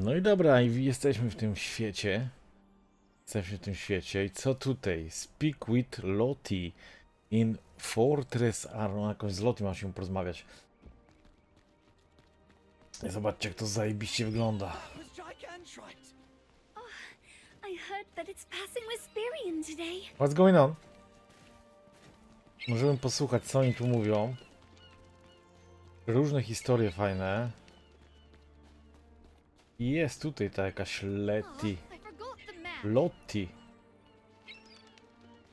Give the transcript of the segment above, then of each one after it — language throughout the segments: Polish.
No i dobra, i jesteśmy w tym świecie. Jesteśmy w tym świecie. I co tutaj? Speak with Lottie in Fortress Arno. Jakąś z Lottie mam się porozmawiać. Zobaczcie, jak to zajebiście wygląda. today. What's going on? Możemy posłuchać, co oni tu mówią. Różne historie fajne. Jest tutaj ta jakaś Letty. I forgot the. Lottie.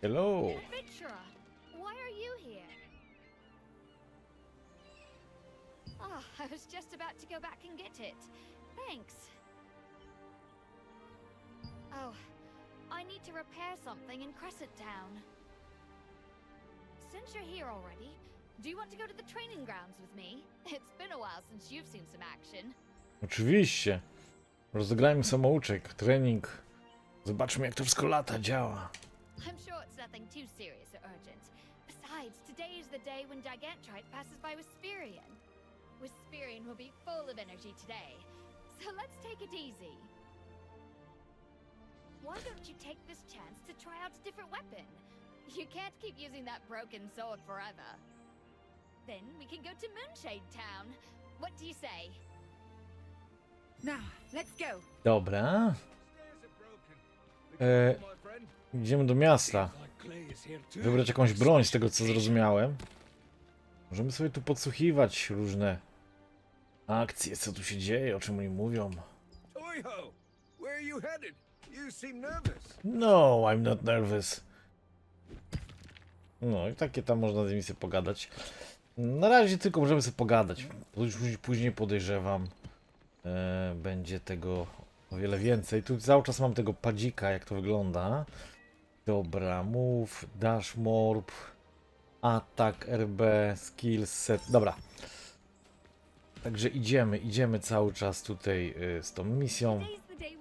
Hello. Why are you here? Oh, I was just about to go back and get it. Thanks. Oh, I need to repair something in Crescent Town. Since you're here already, do you want to go to the training grounds with me? It's been a while since you've seen some action. Oczywiście. Rozegrajmy samouczek, trening. Zobaczmy, jak to wszystko lata, działa. I'm sure it's nothing too serious or urgent. Besides, today is the day when Gigantrite passes by Wisperian. Wisperian will be full of energy today, so let's take it easy. Why don't you take this chance to try out a different weapon? You can't keep using that broken sword forever. Then we can go to Moonshade Town. What do you say? Dobra. Friend. Idziemy do miasta. Wybrać jakąś broń, z tego co zrozumiałem. Możemy sobie tu podsłuchiwać różne akcje, co tu się dzieje, o czym oni mówią. No, I'm not nervous. No i takie tam można z nimi sobie pogadać. Na razie tylko możemy sobie pogadać. Później- podejrzewam, e, będzie tego o wiele więcej. Tu cały czas mam tego padzika, jak to wygląda. Dobra, move, dash, morp, atak, RB, skill set. Dobra. Także idziemy, idziemy cały czas tutaj y, z tą misją. Today's the day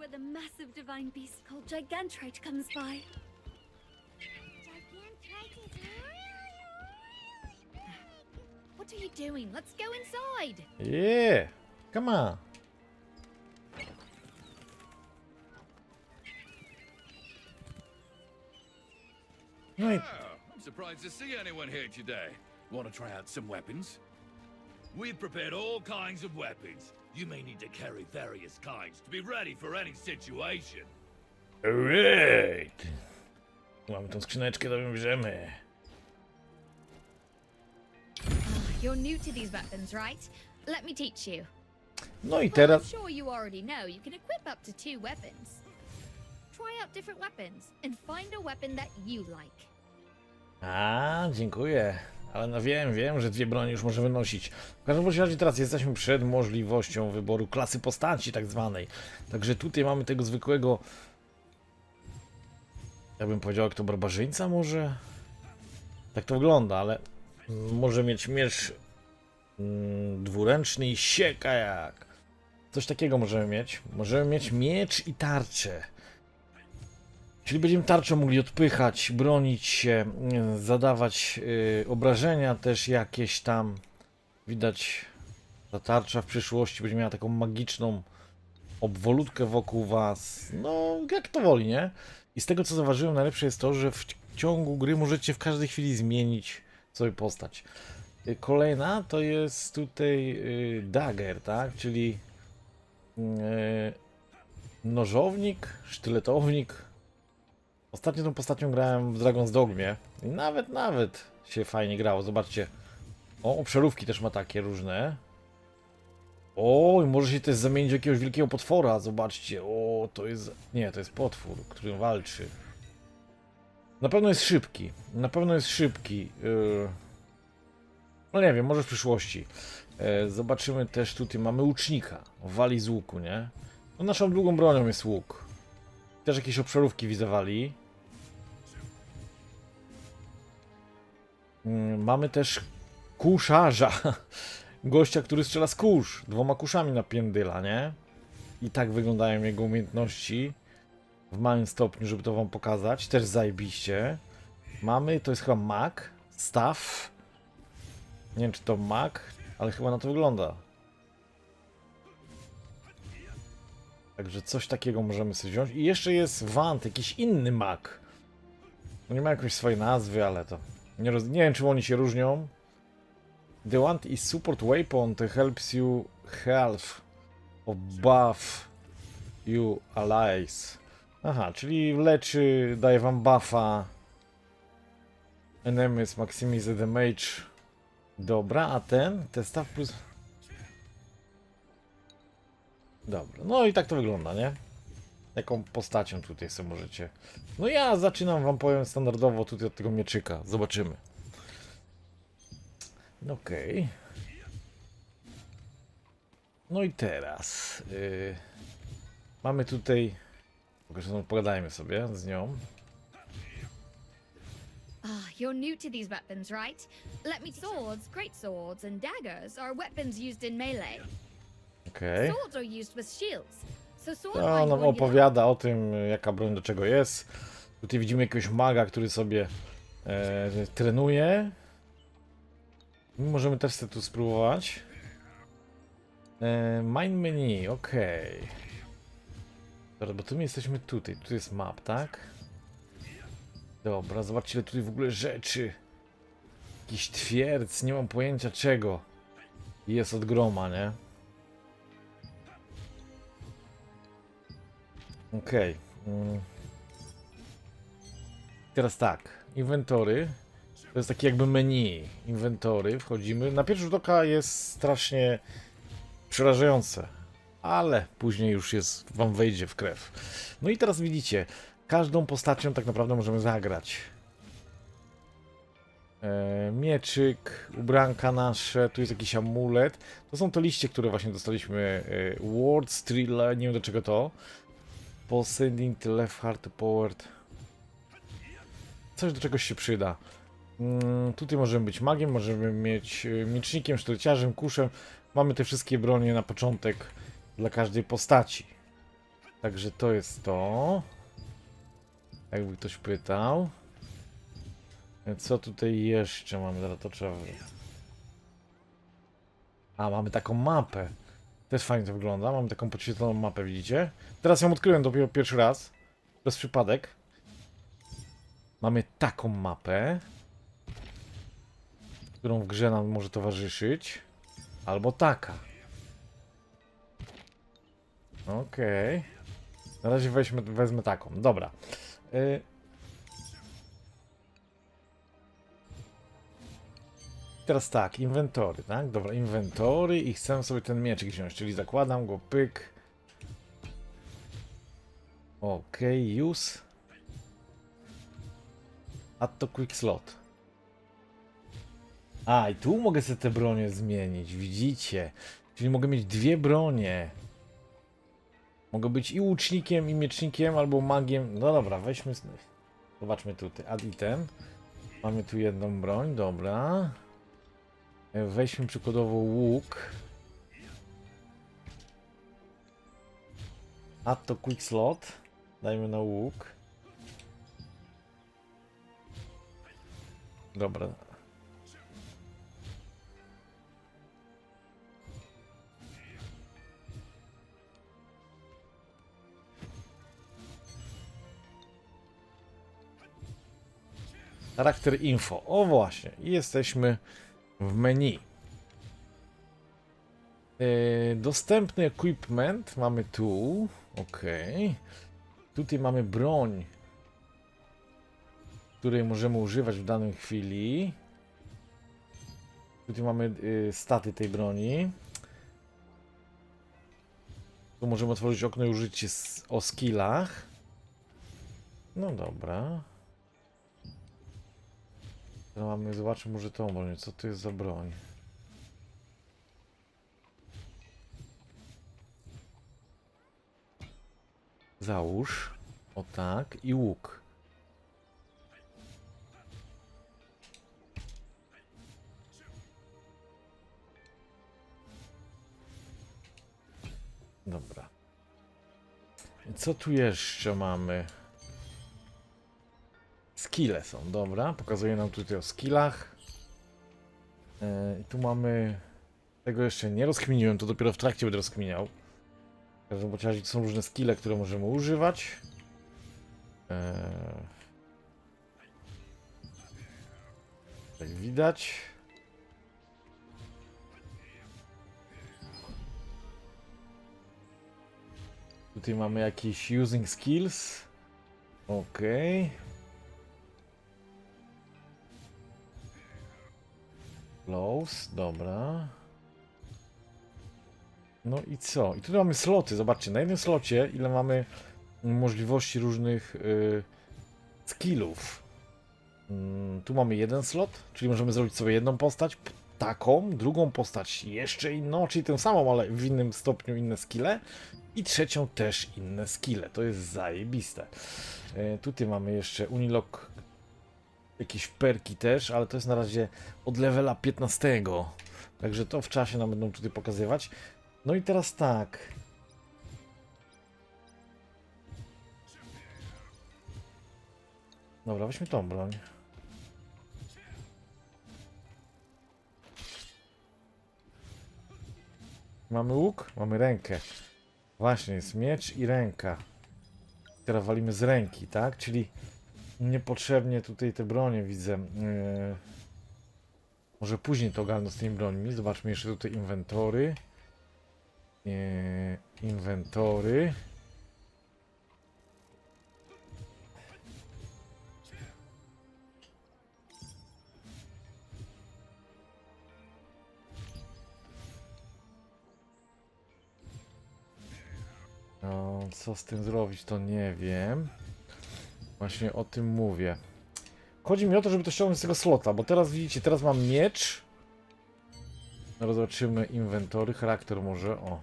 No i Oh, I'm surprised to see anyone here today. Want to try out some weapons? We've prepared all kinds of weapons. You may need to carry various kinds to be ready for any situation. Alright. Mamy tą skrzyneczkę, to ją bierzemy. Ah, you're new to these weapons, right? Let me teach you. No i Well, I'm teraz... sure you already know you can equip up to two weapons. Try out different weapons and find a weapon that you like. A, dziękuję. Ale no wiem, wiem, że dwie broni już możemy nosić. W każdym razie teraz jesteśmy przed możliwością wyboru klasy postaci tak zwanej. Także tutaj mamy tego zwykłego... Ja bym powiedział, jak to barbarzyńca może? Tak to wygląda, ale może mieć miecz mm, dwuręczny i sieka jak. Coś takiego możemy mieć. Możemy mieć miecz i tarczę. Czyli będziemy tarczą mogli odpychać, bronić się, nie, zadawać y, obrażenia też jakieś tam. Widać, ta tarcza w przyszłości będzie miała taką magiczną obwolutkę wokół was. No, jak to woli, nie? I z tego co zauważyłem, najlepsze jest to, że w ciągu gry możecie w każdej chwili zmienić sobie postać. Y, Kolejna to jest tutaj y, dagger, tak? Czyli y, nożownik, sztyletownik. Ostatnio tą postacią grałem w Dragon's Dogmie i nawet, nawet się fajnie grało. Zobaczcie. O, obszarówki też ma takie różne. O, i może się też zamienić w jakiegoś wielkiego potwora. Zobaczcie. O, to jest... Nie, to jest potwór, który walczy. Na pewno jest szybki. Na pewno jest szybki. Yy... No nie wiem, może w przyszłości. E, Zobaczymy też tutaj, mamy łucznika. Wali z łuku, nie? No naszą długą bronią jest łuk. Też jakieś obszarówki widywali. Mamy też kuszarza. Gościa, który strzela z kurz. Dwoma kuszami na piędyla, nie? I tak wyglądają jego umiejętności. W małym stopniu, żeby to wam pokazać. Też zajebiście. Mamy, to jest chyba mag. Staff. Nie wiem, czy to mag, ale chyba na to wygląda. Także coś takiego możemy sobie wziąć. I jeszcze jest Want, jakiś inny mak. No nie ma jakoś swojej nazwy, ale to... Nie, roz... nie wiem, czym oni się różnią. The Wand is support weapon that helps you health or buff you allies. Aha, czyli leczy, daje wam buffa. Enemies maximize damage. Dobra, a ten? Testaw plus... Dobra, no i tak to wygląda, nie? Jaką postacią tutaj sobie możecie... No ja zaczynam wam powiem standardowo tutaj od tego mieczyka. Zobaczymy. No Okej. No i teraz... Yy, mamy tutaj... Pogadajmy sobie z nią. Ah, you're new to these weapons, right? Let me swords, great swords, and daggers are weapons used in melee. Okej. Swords are used with shields. To find nam opowiada o tym, jaka broń do czego jest. Tutaj widzimy jakiegoś maga, który sobie e, trenuje. My możemy też sobie tu spróbować. E, mine menu, okej. Dobra, bo tu my jesteśmy tutaj. Tu jest map, tak? Dobra, zobaczcie ile tutaj w ogóle rzeczy. Jakiś twierdz, nie mam pojęcia czego. Jest od groma, nie? Okej. Mm. Teraz tak. Inwentory. To jest takie jakby menu. Inwentory. Wchodzimy. Na pierwszy rzut oka jest strasznie przerażające. Ale później już jest, wam wejdzie w krew. No i teraz widzicie, każdą postacią tak naprawdę możemy zagrać. E, mieczyk, ubranka nasze, tu jest jakiś amulet. To są te liście, które właśnie dostaliśmy. E, Ward, Strilla, nie wiem do czego to. Posending to left heart powered. Coś do czegoś się przyda. Mm, tutaj możemy być magiem, możemy mieć y, miecznikiem, sztyleciarzem, kuszem. Mamy te wszystkie bronie na początek dla każdej postaci. Także to jest to. Jakby ktoś pytał. Co tutaj jeszcze mamy? Zaraz to trzeba... A, mamy taką mapę. Też fajnie to wygląda. Mamy taką podświetloną mapę, widzicie? Teraz ją odkryłem dopiero pierwszy raz. Bez przypadek. Mamy taką mapę, którą w grze nam może towarzyszyć. Albo taka. Okej. Na razie weźmy, wezmę taką. Dobra. Y... Teraz tak, inwentory, tak? Dobra, inwentory i chcę sobie ten mieczyk wziąć, czyli zakładam go, pyk. Okej, use. Add to quick slot. A, i tu mogę sobie te bronie zmienić, widzicie? Czyli mogę mieć dwie bronie. Mogę być i łucznikiem, i miecznikiem, albo magiem. No dobra, weźmy. Zobaczmy tutaj. Add item. Mamy tu jedną broń, dobra. E, Weźmy przykładowo łuk. Add to quick slot. Dajmy na łuk. Dobra. Charakter info. O właśnie, jesteśmy w menu. Yy, dostępny equipment mamy tu. Ok. Tutaj mamy broń, której możemy używać w danej chwili. Tutaj mamy yy, staty tej broni. Tu możemy otworzyć okno i użyć o skillach. No dobra. Teraz mamy, zobaczmy może tą broń. Co to jest za broń? Załóż. O tak. I łuk. Dobra. Co tu jeszcze mamy? Skille są, dobra. Pokazuje nam tutaj o skillach. I tu mamy... Tego jeszcze nie rozkminiłem, to dopiero w trakcie będę rozkminiał. W każdym są różne skille, które możemy używać. Jak widać. Tutaj mamy jakieś using skills. Okej. Close, dobra. No i co? I tutaj mamy sloty. Zobaczcie, na jednym slocie ile mamy możliwości różnych y, skillów. Mm, tu mamy jeden slot, czyli możemy zrobić sobie jedną postać, taką, drugą postać jeszcze inną, czyli tę samą, ale w innym stopniu inne skille. I trzecią też inne skille. To jest zajebiste. E, tutaj mamy jeszcze Unilog, jakieś perki też, ale to jest na razie od levela 15. Także to w czasie nam będą tutaj pokazywać. No i teraz tak. Dobra, weźmy tą broń. Mamy łuk, mamy rękę. Właśnie, jest miecz i ręka. Teraz walimy z ręki, tak? Czyli niepotrzebnie tutaj te bronie widzę. Yy... Może później to ogarnę z tymi brońmi. Zobaczmy jeszcze tutaj inwentory. Yy, inwentory. No, co z tym zrobić, to nie wiem. Właśnie o tym mówię. Chodzi mi o to, żeby to ściągnąć z tego slota, bo teraz widzicie, teraz mam miecz. No, zobaczymy inwentory, charakter może, o.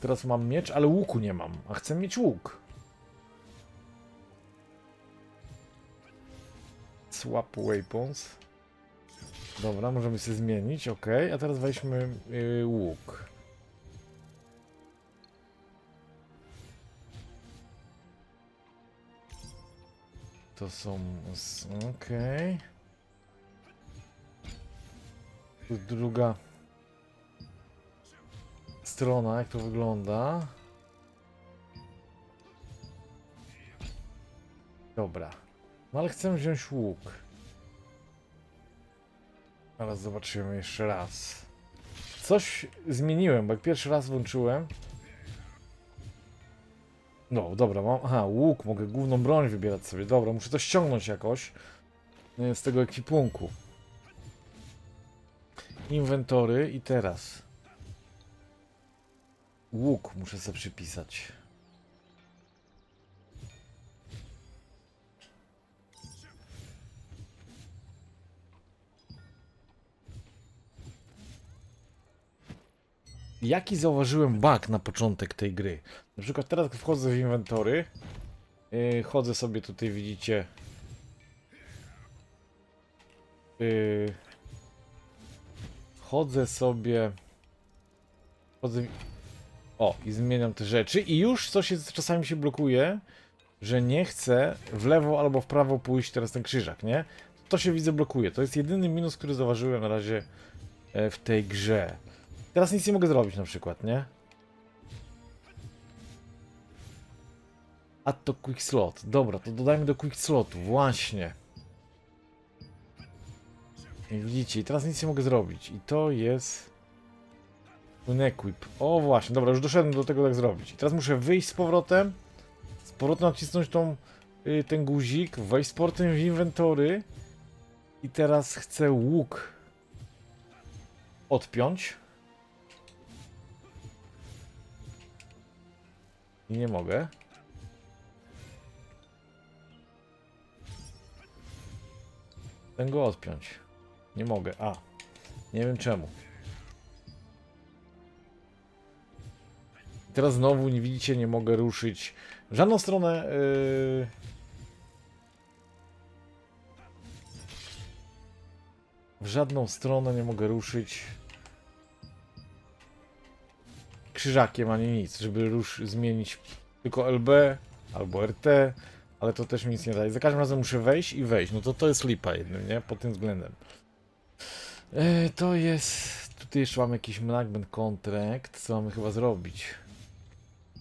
Teraz mam miecz, ale łuku nie mam, a chcę mieć łuk. Swap weapons. Dobra, możemy sobie zmienić, ok. A teraz weźmy y, łuk. To są... Okej. Tu druga strona, jak to wygląda. Dobra. No ale chcę wziąć łuk. Teraz zobaczymy jeszcze raz. Coś zmieniłem, bo jak pierwszy raz włączyłem. No, dobra, mam. Aha, łuk, mogę główną broń wybierać sobie. Dobra, muszę to ściągnąć jakoś e, z tego ekwipunku. Inwentory i teraz. Łuk muszę sobie przypisać. Jaki zauważyłem bug na początek tej gry? Na przykład teraz wchodzę w inwentory. Yy, chodzę sobie tutaj, widzicie. Yy, chodzę sobie. Chodzę. O, i zmieniam te rzeczy. I już coś jest, czasami się blokuje, że nie chcę w lewo albo w prawo pójść teraz ten krzyżak, nie? To się widzę blokuje. To jest jedyny minus, który zauważyłem na razie e, w tej grze. Teraz nic nie mogę zrobić na przykład, nie? A to quick slot. Dobra, to dodajmy do quick slotu. Właśnie. I widzicie, teraz nic nie mogę zrobić. I to jest... Unequip. O właśnie, dobra, już doszedłem do tego, jak zrobić. I teraz muszę wyjść z powrotem. Z powrotem nacisnąć tą, y, ten guzik. Wejść z powrotem w inwentory. I teraz chcę łuk odpiąć. I nie mogę. Chcę go odpiąć. Nie mogę. A. Nie wiem czemu. Teraz znowu nie widzicie, nie mogę ruszyć w żadną stronę. Yy... W żadną stronę nie mogę ruszyć krzyżakiem ani nic, żeby rusz zmienić tylko LB albo RT, ale to też mi nic nie daje. Za każdym razem muszę wejść i wejść. No to to jest lipa jednym, nie? Pod tym względem. E, to jest Tutaj jeszcze mamy jakiś management contract, co mamy chyba zrobić.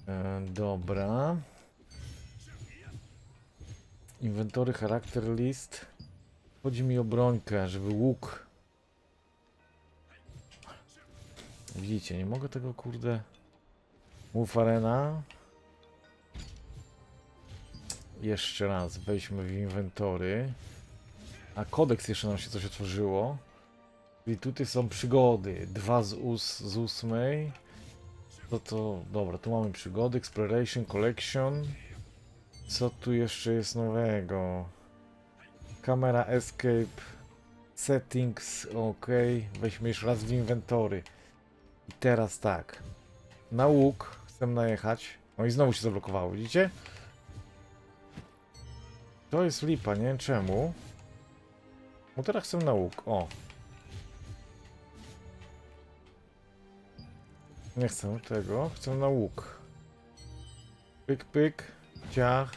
E, dobra. Inwentory, charakter list. Chodzi mi o brońkę, żeby łuk. Widzicie, nie mogę tego kurde. Move arena. Jeszcze raz wejdźmy w inwentory. A kodeks jeszcze nam się coś otworzyło. I tutaj są przygody. Dwa z, ós z ósmej. To to, dobra, tu mamy przygody, Exploration, Collection. Co tu jeszcze jest nowego? Kamera Escape. Settings, ok. Weźmy jeszcze raz w inwentory. I teraz tak. Na łuk chcę najechać. No i znowu się zablokowało, widzicie? To jest lipa, nie wiem czemu. No teraz chcę na łuk, o. Nie chcę tego, chcę na łuk. Pyk, pyk, ciach.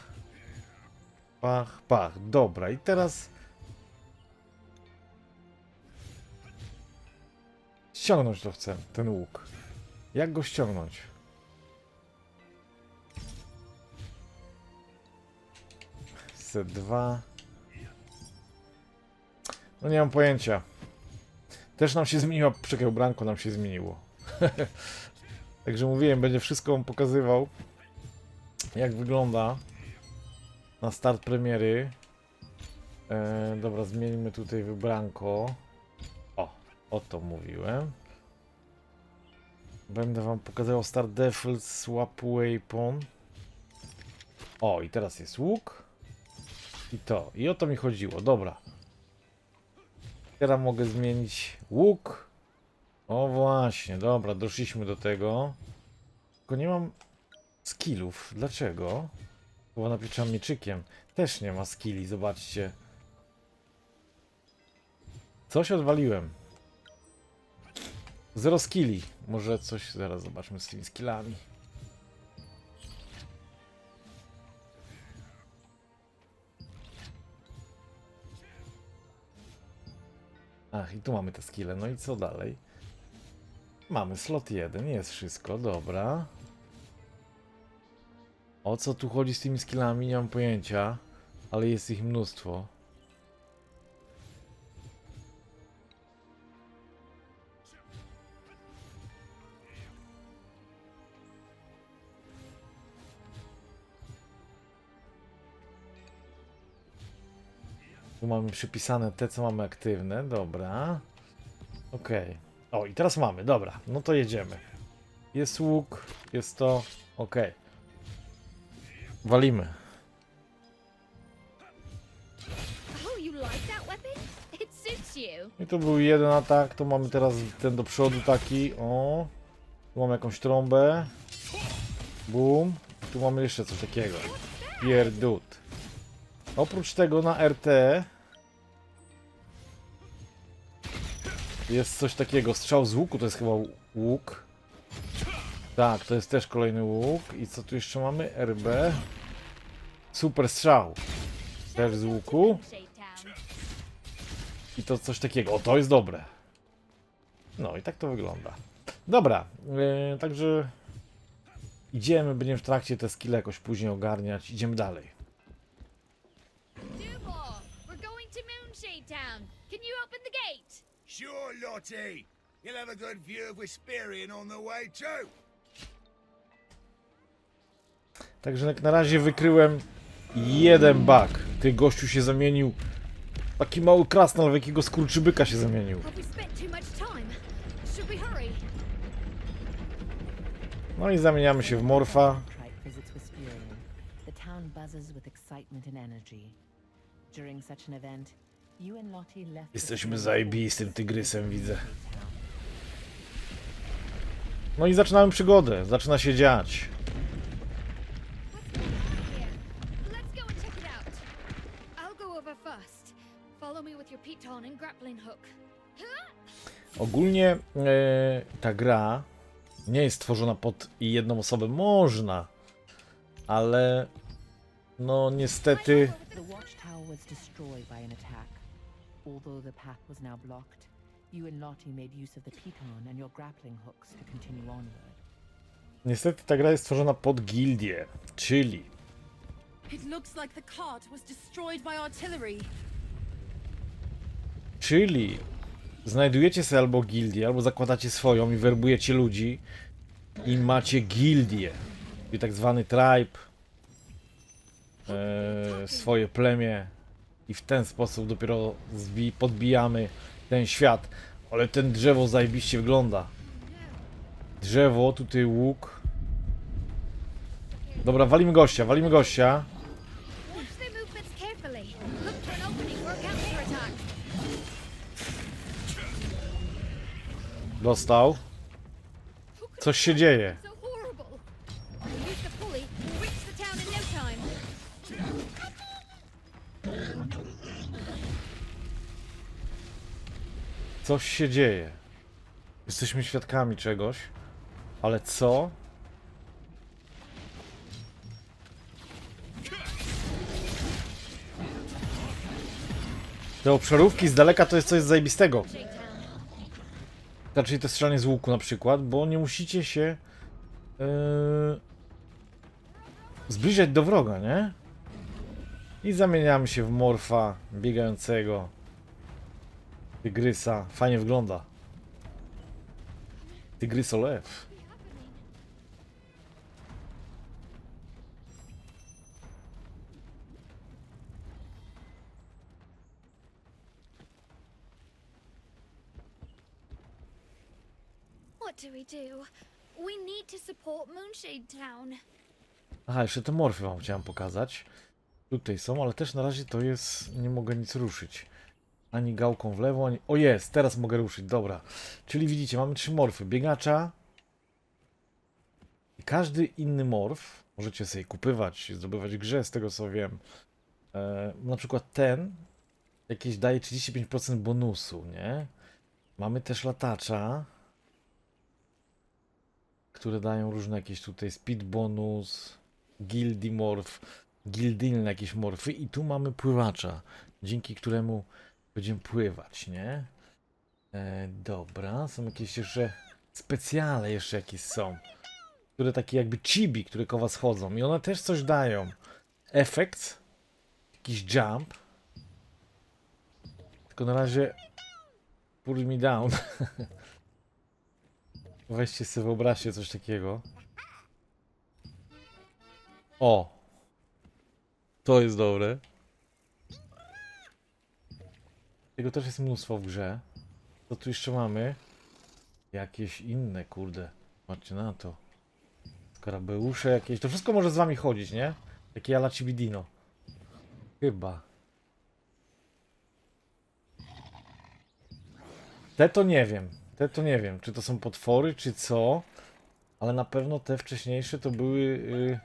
Pach, pach. Dobra, i teraz... Ściągnąć to chcę, ten łuk. Jak go ściągnąć? C2. No nie mam pojęcia. Też nam się zmieniła, czekaj, ubranko nam się zmieniło. Także mówiłem, będzie wszystko wam pokazywał, jak wygląda na start premiery. E, dobra, zmienimy tutaj wybranko. O, o to mówiłem. Będę wam pokazywał start default swap weapon. O, i teraz jest łuk. I to. I o to mi chodziło. Dobra. Teraz mogę zmienić łuk. O właśnie, dobra, doszliśmy do tego. Tylko nie mam skillów. Dlaczego? Bo napieczam mieczykiem. Też nie ma skilli, zobaczcie. Coś odwaliłem. Zero skilli. Może coś, zaraz zobaczmy z tymi skillami. Ach, i tu mamy te skille. No i co dalej? Mamy slot 1, jest wszystko, dobra. O co tu chodzi z tymi skillami, nie mam pojęcia, ale jest ich mnóstwo. Tu mamy przypisane te, co mamy aktywne, dobra. Okej. O, i teraz mamy, dobra, no to jedziemy. Jest łuk, jest to, okej. Walimy. Oh. I tu był jeden atak, to mamy teraz ten do przodu taki, o. Tu mamy jakąś trąbę. Boom. Tu mamy jeszcze coś takiego. Pierdut. Oprócz tego na RT jest coś takiego. Strzał z łuku to jest chyba łuk. Tak, to jest też kolejny łuk. I co tu jeszcze mamy? RB. Super strzał. Też z łuku. I to coś takiego. O, to jest dobre. No i tak to wygląda. Dobra, yy, także idziemy, będziemy w trakcie te skille jakoś później ogarniać. Idziemy dalej. Sure, Lottie. You'll have a good view of Wisperian on the way too. Także jak na razie wykryłem jeden bug. Ty gościu się zamienił. Taki mały krasnal w jakiego skurczybyka się zamienił. No i zamieniamy się w morfa. Trite visits Wisperian, the town buzzes with excitement and energy. During such an event, Jesteśmy zajebistym tygrysem, widzę. No i zaczynamy przygodę. Zaczyna się dziać. Ogólnie e, ta gra nie jest stworzona pod jedną osobę. Można, ale no niestety Although the path was now blocked, You and Lottie made use of the piton and your grappling hooks to continue onward. Niestety ta gra jest stworzona pod gildię, czyli It looks like the cart was destroyed by artillery. Czyli znajdujecie sobie albo gildię, albo zakładacie swoją i werbujecie ludzi i macie gildię, czyli tak zwany tribe, e, swoje plemię i w ten sposób dopiero podbijamy ten świat. Ale ten drzewo zajebiście wygląda. Drzewo, tutaj łuk. Dobra, walimy gościa, walimy gościa. Dostał. Coś się dzieje. Coś się dzieje. Jesteśmy świadkami czegoś. Ale co? Te obszarówki z daleka to jest coś zajebistego. Znaczy to strzelanie z łuku na przykład, bo nie musicie się yy, zbliżać do wroga, nie? I zamieniamy się w morfa biegającego tygrysa. Fajnie wygląda. Tygrysolew. What do we do? We need to support Moonshade Town. Aha, jeszcze te morfy wam chciałem pokazać. Tutaj są, ale też na razie to jest... Nie mogę nic ruszyć. Ani gałką w lewo, ani... O jest, teraz mogę ruszyć, dobra. Czyli widzicie, mamy trzy morfy. Biegacza. I każdy inny morf możecie sobie kupywać, zdobywać grze, z tego co wiem. E, na przykład ten jakieś daje 35% bonusu, nie? Mamy też latacza, które dają różne jakieś tutaj speed bonus, gildi morph, gildilne jakieś morfy i tu mamy pływacza, dzięki któremu będziemy pływać, nie? E, dobra, są jakieś jeszcze specjale jeszcze jakieś są, które takie jakby chibi, które koło was chodzą i one też coś dają. Efekt, jakiś jump, tylko na razie put me down. Weźcie sobie, wyobraźcie coś takiego. O! To jest dobre. Tego też jest mnóstwo w grze. Co tu jeszcze mamy? Jakieś inne, kurde. Patrzcie na to. Skarabeusze jakieś. To wszystko może z wami chodzić, nie? Takie ala Cibidino. Chyba. Te to nie wiem. Te to nie wiem, czy to są potwory, czy co. Ale na pewno te wcześniejsze to były. Yy,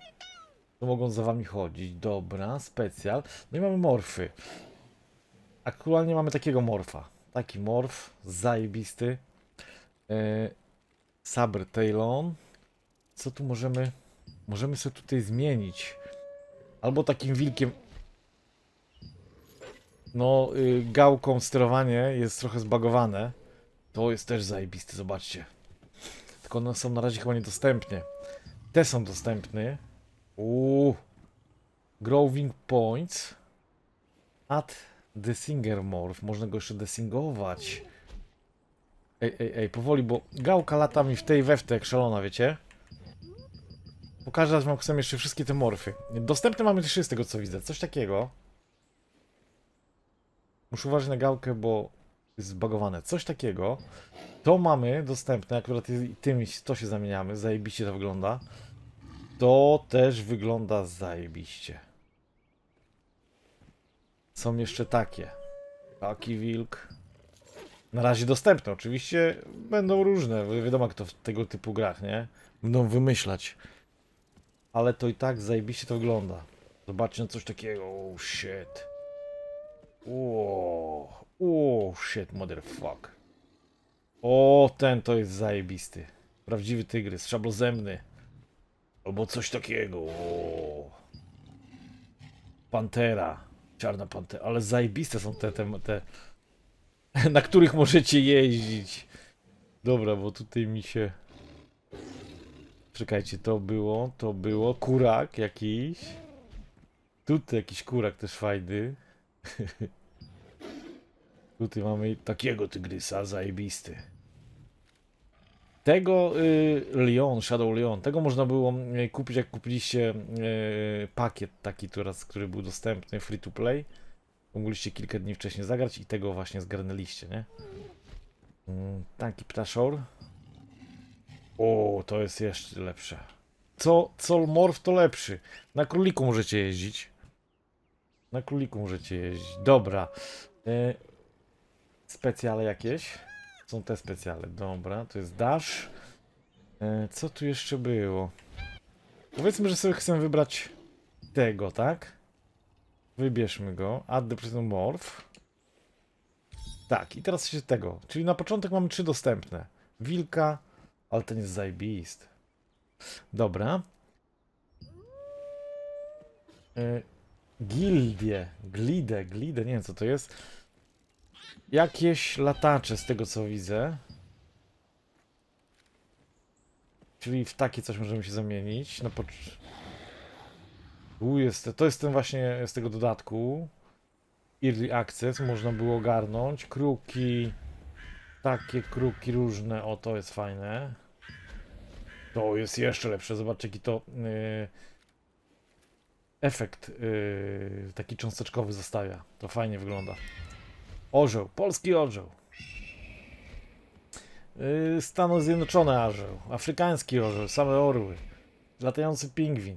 to mogą za wami chodzić. Dobra, specjal. No i mamy morfy. Aktualnie mamy takiego morfa. Taki morf, zajebisty. Yy, Saber Talon. Co tu możemy. Możemy sobie tutaj zmienić. Albo takim wilkiem. No, yy, gałką sterowanie jest trochę zbagowane. To jest też zajebiste, zobaczcie. Tylko one są na razie chyba niedostępne. Te są dostępne. Uuu. Growing Points. Add Desinger Morph. Można go jeszcze desingować. Ej, ej, ej, powoli, bo gałka lata mi w tej we w te jak szalona, wiecie? Pokażę wam chcę jeszcze wszystkie te morfy. Dostępne mamy trzy z tego co widzę. Coś takiego. Muszę uważać na gałkę, bo jest zbagowane. Coś takiego. To mamy dostępne, akurat tymi to się zamieniamy. Zajebiście to wygląda. To też wygląda zajebiście. Są jeszcze takie. Taki wilk. Na razie dostępne. Oczywiście będą różne. Wi- Wiadomo, jak to w tego typu grach, nie? Będą wymyślać. Ale to i tak zajebiście to wygląda. Zobaczcie coś takiego. Oh shit. Wow. Oh shit, motherfuck. O, ten to jest zajebisty. Prawdziwy tygrys, szablozemny. Albo coś takiego. O. Pantera. Czarna pantera. Ale zajebiste są te, te, te na których możecie jeździć. Dobra, bo tutaj mi się... Czekajcie, to było, to było. Kurak jakiś. Tutaj jakiś kurak też fajny. Tutaj mamy takiego tygrysa, zajebisty. Tego y, Leon, Shadow Leon, tego można było y, kupić jak kupiliście y, pakiet taki, który był dostępny free to play. Mogliście kilka dni wcześniej zagrać i tego właśnie zgarnęliście, nie? Mm, taki ptaszor. O, to jest jeszcze lepsze. Co, co morf to lepszy. Na króliku możecie jeździć. Na króliku możecie jeździć. Dobra. Y, specjale jakieś. Są te specjale. Dobra, to jest dash. Y, co tu jeszcze było? Powiedzmy, że sobie chcę wybrać tego, tak? Wybierzmy go. Add the present morph. Tak, i teraz się tego. Czyli na początek mamy trzy dostępne. Wilka, ale ten jest zajebist. Dobra. Y, Gildie, glidę, glidę, nie wiem co to jest. Jakieś latacze z tego co widzę. Czyli w takie coś możemy się zamienić. Na pocz- tu jest, to jest ten właśnie z tego dodatku. Early Access, można było ogarnąć. Kruki, takie kruki różne, o to jest fajne. To jest jeszcze lepsze, zobaczcie jaki to yy, efekt yy, taki cząsteczkowy zostawia. To fajnie wygląda. Orzeł, polski orzeł. Yy, Stany Zjednoczone orzeł, afrykański orzeł, same orły. Latający pingwin.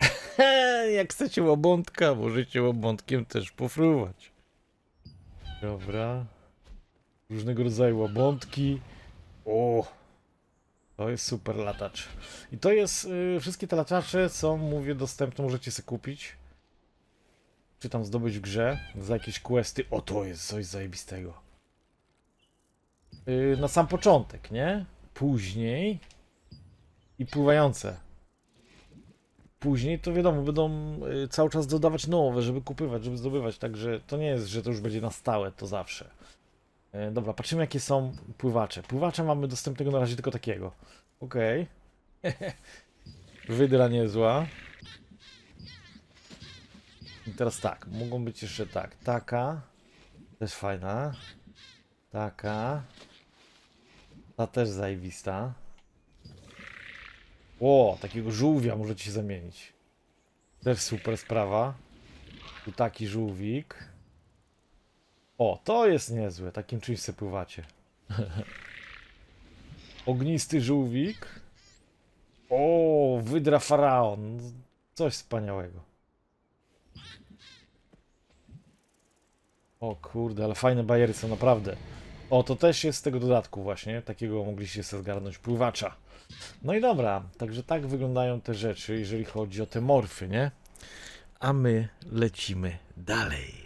Jak chcecie łabątka, możecie łabątkiem też pofruwać. Dobra. Różnego rodzaju łabątki. O! To jest super latacz. I to jest. Y, wszystkie te latacze są, mówię, dostępne, możecie sobie kupić. Czy tam zdobyć w grze za jakieś questy. O, to jest coś zajebistego. Y, na sam początek, nie? Później. I pływające. Później to wiadomo, będą y, cały czas dodawać nowe, żeby kupywać, żeby zdobywać. Także to nie jest, że to już będzie na stałe, to zawsze. E, Dobra, patrzymy jakie są pływacze. Pływacza mamy dostępnego na razie tylko takiego. Okej. Wydra niezła. I teraz tak, mogą być jeszcze tak. Taka. Też fajna. Taka. Ta też zajebista. O, takiego żółwia możecie się zamienić. Też super sprawa. Tu taki żółwik. O, to jest niezłe. Takim czymś se pływacie. Ognisty żółwik. O, wydra faraon. Coś wspaniałego. O kurde, ale fajne bajery są naprawdę. O, to też jest z tego dodatku właśnie. Takiego mogliście sobie zgarnąć pływacza. No i dobra, także tak wyglądają te rzeczy, jeżeli chodzi o te morfy, nie? A my lecimy dalej.